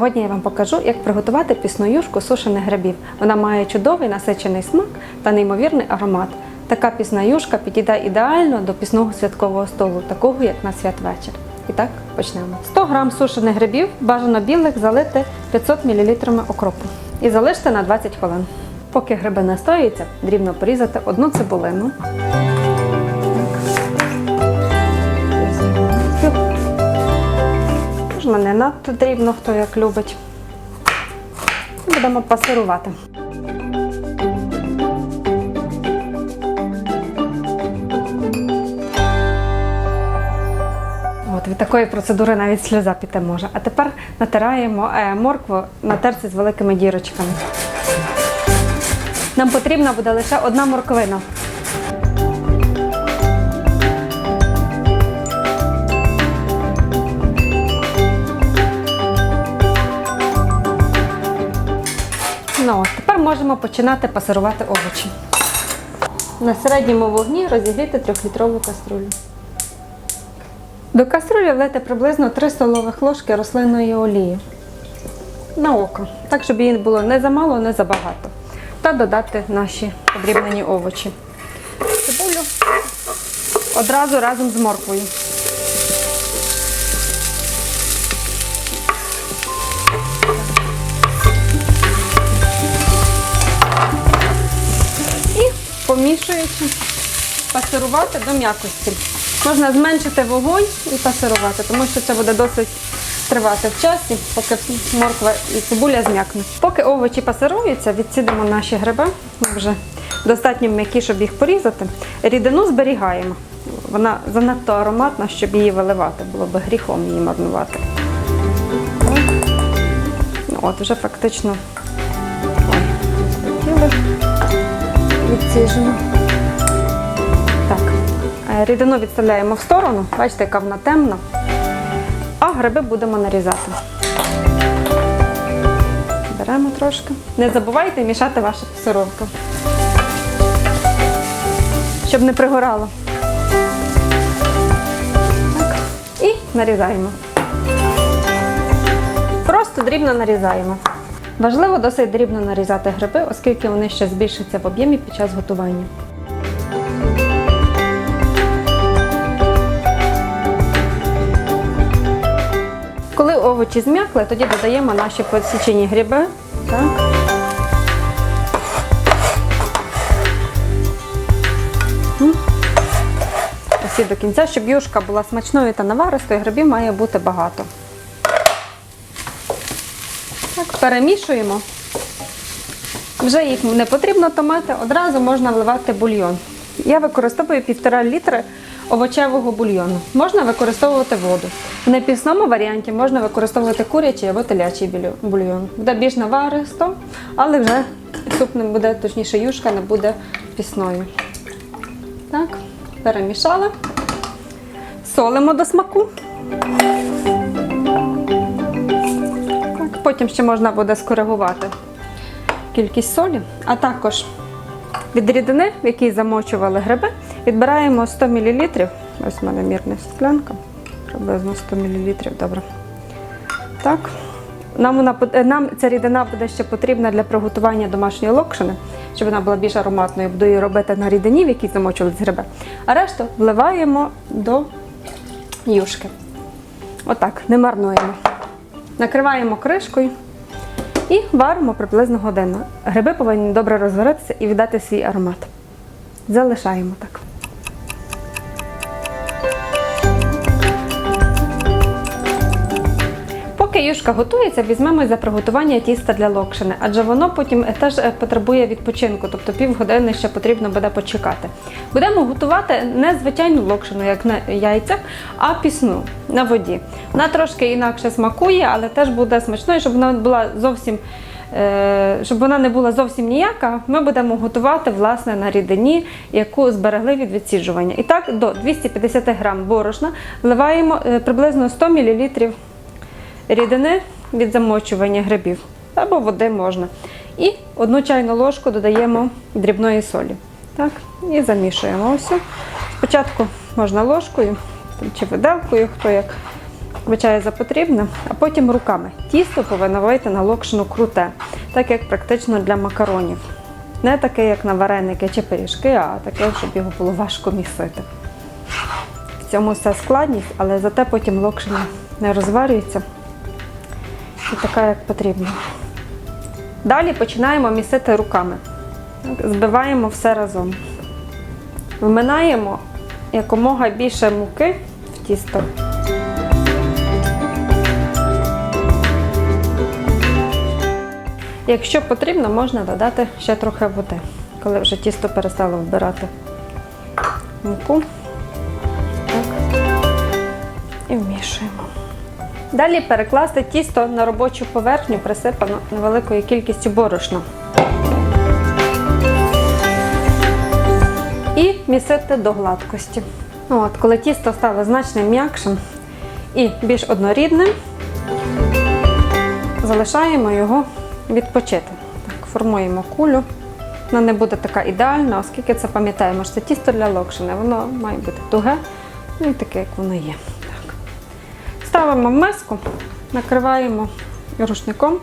Сьогодні я вам покажу, як приготувати пісну юшку сушених грибів. Вона має чудовий насичений смак та неймовірний аромат. Така пісна юшка підійде ідеально до пісного святкового столу, такого як на святвечір. І так, почнемо. 100 г сушених грибів бажано білих залити 500 мл окропу і залиште на 20 хвилин. Поки гриби настоюються, дрібно порізати одну цибулину. Можна не надто дрібно, хто як любить. Будемо пасирувати. От, від такої процедури навіть сльоза піти може. А тепер натираємо е, моркву на терці з великими дірочками. Нам потрібна буде лише одна морквина. Можемо починати пасирувати овочі. На середньому вогні розігріти 3-літрову каструлю. До каструлі влити приблизно 3 столових ложки рослинної олії. На око, так щоб її було не замало, не забагато. Та додати наші подрібнені овочі. Цибулю одразу разом з морквою. Помішуючи, пасирувати до м'якості. Можна зменшити вогонь і пасирувати, тому що це буде досить тривати в часі, поки морква і цибуля зм'якнуть. Поки овочі пасируються, відсідимо наші гриби, вже достатньо м'які, щоб їх порізати. Рідину зберігаємо. Вона занадто ароматна, щоб її виливати, було б гріхом її марнувати. Ну, От, вже фактично ой. Відсіжено. Так, е, рідину відставляємо в сторону, бачите, яка вона темна. А гриби будемо нарізати. Беремо трошки. Не забувайте мішати вашу пасировку, щоб не пригорало. Так. І нарізаємо. Просто дрібно нарізаємо. Важливо досить дрібно нарізати гриби, оскільки вони ще збільшаться в об'ємі під час готування. Коли овочі зм'якли, тоді додаємо наші посічені гриби. Так. До кінця, щоб юшка була смачною та наваристою, грибів має бути багато. Так, перемішуємо. Вже їх не потрібно томити, одразу можна вливати бульйон. Я використовую 1,5 літри овочевого бульйону. Можна використовувати воду. В непісному варіанті можна використовувати курячий або телячий бульйон. Буде більш наваристо, але вже суп не буде, точніше, юшка не буде пісною. Так, перемішала. Солимо до смаку. Потім ще можна буде скоригувати кількість солі, а також від рідини, в якій замочували гриби, відбираємо 100 мл. Ось в мене мірна склянка, приблизно 100 мл. Добре. Так. Нам, вона, е, нам ця рідина буде ще потрібна для приготування домашньої локшини, щоб вона була більш ароматною. Буду її робити на рідині, в якій замочували гриби. А решту вливаємо до юшки. Отак, не марнуємо. Накриваємо кришкою і варимо приблизно годину. Гриби повинні добре розгоритися і віддати свій аромат. Залишаємо так. Поки юшка готується, візьмемо за приготування тіста для локшини, адже воно потім теж е, потребує відпочинку, тобто півгодини ще потрібно буде почекати. Будемо готувати не звичайну локшину, як на яйцях, а пісну на воді. Вона трошки інакше смакує, але теж буде смачною, щоб вона була зовсім. е, Щоб вона не була зовсім ніяка, ми будемо готувати власне на рідині, яку зберегли від відсіджування. І так, до 250 г борошна вливаємо е, приблизно 100 мл рідини від замочування грибів або води можна. І одну чайну ложку додаємо дрібної солі. Так, і замішуємо все. Спочатку можна ложкою чи виделкою, хто як вибачаю за потрібне, а потім руками. Тісто повинно вийти на локшину круте, так як практично для макаронів. Не таке, як на вареники чи пиріжки, а таке, щоб його було важко місити. В цьому вся складність, але зате потім локшина не розварюється така, як потрібно. Далі починаємо місити руками. Збиваємо все разом. Вминаємо якомога більше муки в тісто. Якщо потрібно, можна додати ще трохи води, коли вже тісто перестало вбирати муку. Так. І вмішуємо. Далі перекласти тісто на робочу поверхню, присипану невеликою кількістю борошна. І місити до гладкості. Ну От, коли тісто стало значно м'якшим і більш однорідним, залишаємо його відпочити. Так, формуємо кулю. Вона не буде така ідеальна, оскільки це пам'ятаємо, що це тісто для локшини. Воно має бути туге, ну і таке, як воно є. Ставимо в миску, накриваємо рушником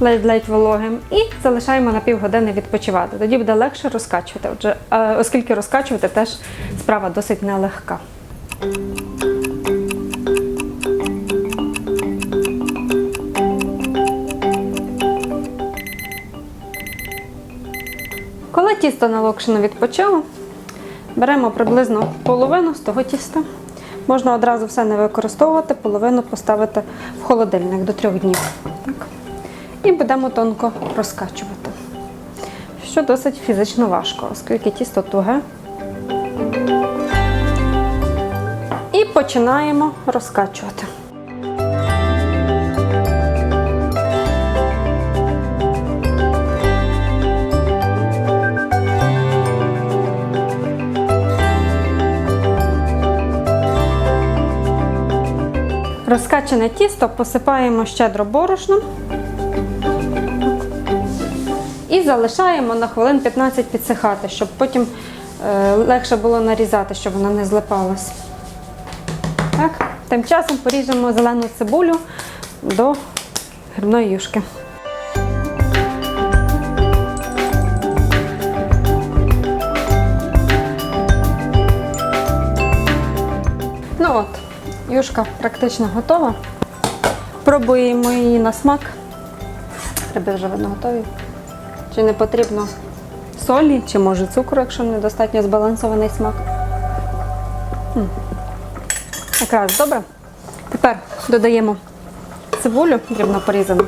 ледь-ледь вологим і залишаємо на півгодини відпочивати. Тоді буде легше розкачувати, Отже, е, оскільки розкачувати теж справа досить нелегка. Коли тісто налокшено відпочило, беремо приблизно половину з того тіста. Можна одразу все не використовувати, половину поставити в холодильник до трьох днів. Так. І будемо тонко розкачувати. Що досить фізично важко, оскільки тісто туге. І починаємо розкачувати. Розкачане тісто посипаємо щедро борошном і залишаємо на хвилин 15 підсихати, щоб потім е, легше було нарізати, щоб воно не злипалось. Тим часом поріжемо зелену цибулю до грибної юшки. Юшка практично готова. Пробуємо її на смак. Гриби вже видно готові. Чи не потрібно солі, чи може цукру, якщо недостатньо збалансований смак. Якраз добре. Тепер додаємо цибулю дрібно порізану.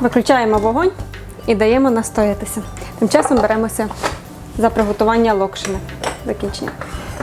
Виключаємо вогонь і даємо настоятися. Тим часом беремося за приготування локшини. Закінчення.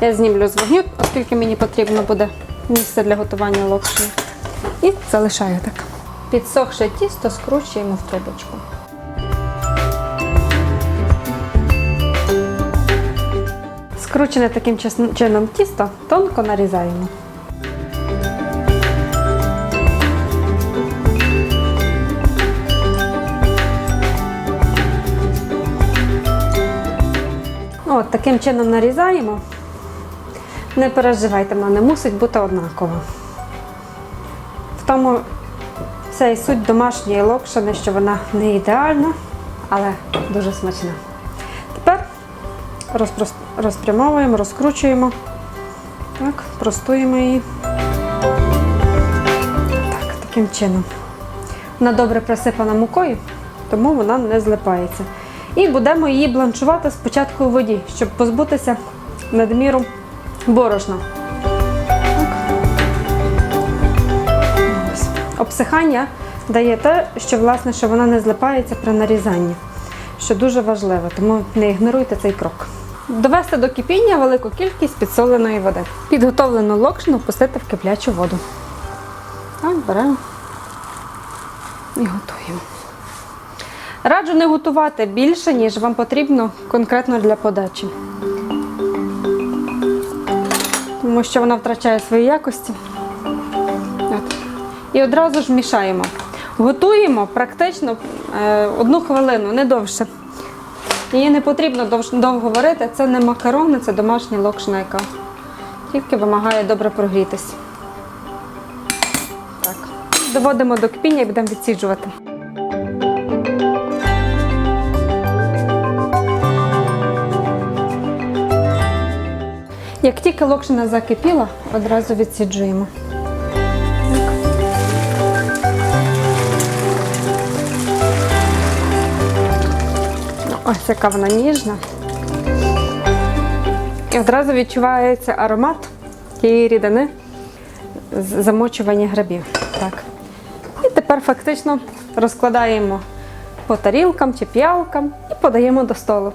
Я знімлю з вогню, оскільки мені потрібно буде місце для готування локшини. І залишаю так. Підсохше тісто скручуємо в трубочку. Скручене таким чином тісто тонко нарізаємо. От таким чином нарізаємо. Не переживайте, вона не мусить бути однакова. В тому вся і суть домашньої локшини, що вона не ідеальна, але дуже смачна. Тепер розпрямовуємо, розкручуємо. Так, простуємо її. Так, таким чином. Вона добре присипана мукою, тому вона не злипається. І будемо її бланшувати спочатку у воді, щоб позбутися надміру борошна. Обсихання дає те, що власне що вона не злипається при нарізанні, що дуже важливо, тому не ігноруйте цей крок. Довести до кипіння велику кількість підсоленої води. Підготовлену локшину пустити в киплячу воду. Так, беремо і готуємо. Раджу не готувати більше, ніж вам потрібно конкретно для подачі. Тому що вона втрачає свої якості. От. і одразу ж мішаємо. Готуємо практично е, одну хвилину, не довше. Її не потрібно довж- довго варити. Це не макарони, це домашня локшина, тільки вимагає добре прогрітись. Так. Доводимо до кипіння і будемо відсіджувати. Як тільки локшина закипіла, одразу відсіджуємо. Ну, Ось яка вона ніжна. І одразу відчувається аромат тієї рідини замочування грибів. Так. І тепер фактично розкладаємо по тарілкам чи піалкам і подаємо до столу.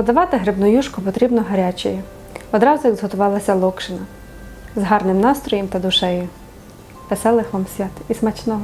Подавати грибну юшку потрібно гарячою. Одразу як зготувалася локшина з гарним настроєм та душею. Веселих вам свят і смачного!